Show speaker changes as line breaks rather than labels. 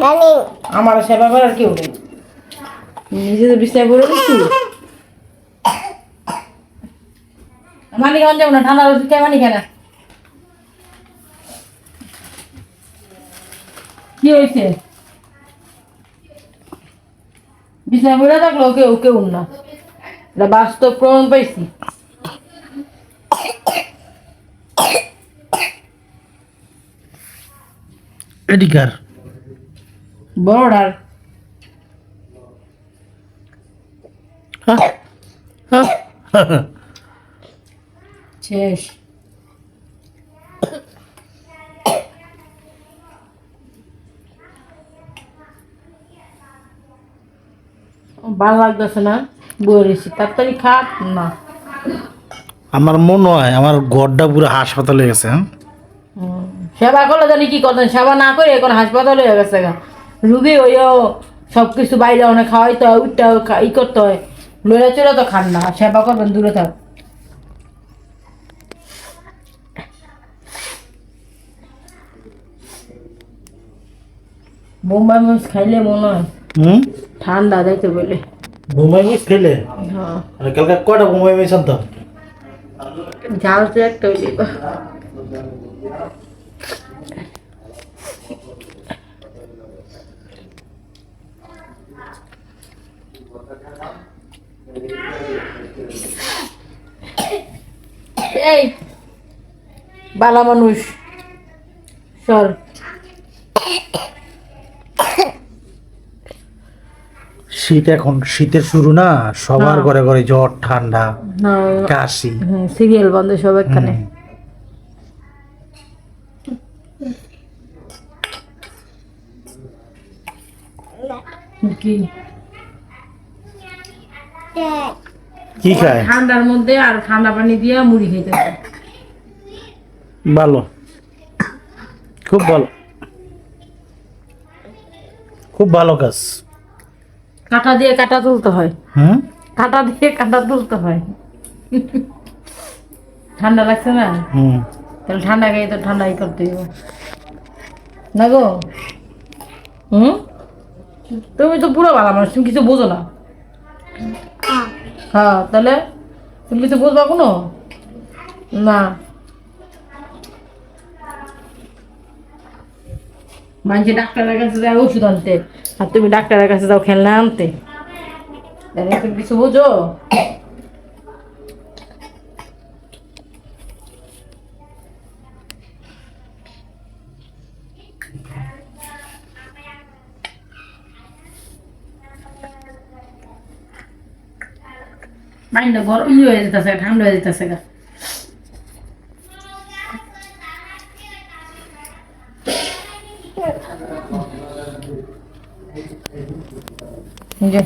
নানি
আমার সেবা করার কেউ নেই। নিজে তো বিছনায় পড়ে দিচ্ছি মানি কেমন যাব না ঠান্ডা রয়েছে কে মানি খেলা কি হয়েছে? বিছনায় পড়ে থাকল কেউ কেউ না। এটা বাস্তব প্রমাণ পাইছি।
এদিকার
বড়টার
হ্যাঁ। হ্যাঁ।
শেষ। ভালো লাগতেছে না? বলেছি তাড়াতাড়ি খাক না।
আমার মনে হয় আমার ঘরটা পুরো হাসপাতালে গেছে হ্যাঁ।
সেবা করলে জানি কি করতেন? সেবা না করে এখন হাসপাতাল গেছে গা। রুগী ওইও সব কিছু বাইরে অনেক খাওয়াইতে হয় উঠতে হয় ই করতে হয়। লড়ে চলে তো খান না সেবা করবেন দূরে থাক। বোম্বাই মাছ খাইলে মনে হয়
হুম?
ঠান্ডা যাইতে বলে।
বোম্বাই মিস খেলে
হ্যাঁ।
আর কালকে কয়টা বোম্বাই মিস আনতাম?
ঝাল তো একটা এই বালা মানুষ। সর
শীত এখন শীতের শুরু না? সবার। ঘরে ঘরে জ্বর ঠান্ডা কাশি।
সিরিয়াল বন্ধ সব এখানে কি?
কি খায়?
ঠান্ডার মধ্যে আর ঠান্ডা পানি দিয়ে মুড়ি খেতে
ভালো। খুব ভালো। খুব ভালো কাজ।
কাঁটা দিয়ে কাঁটা তুলতে হয়।
হুম?
কাঁটা দিয়ে কাঁটা তুলতে হয়। ঠান্ডা লাগছে না?
হুম।
তাহলে ঠান্ডা খেয়ে তো ঠান্ডাই করতে হবে না গো? হুম? তুমি তো পুরো ভালো মানুষ তুমি কিছু বোঝো না। হ্যাঁ তাহলে তুমি কিছু বুঝবা কোনো? না। মানুষে ডাক্তারের কাছে যায় ওষুধ আনতে। আর তুমি ডাক্তারের কাছে যাও খেলনা আনতে। তুমি কিছু বোঝো? মাইন্ডটা গরম ই হয়ে যেতেছে ঠান্ডা হয়ে যেতেছে গা এই যে,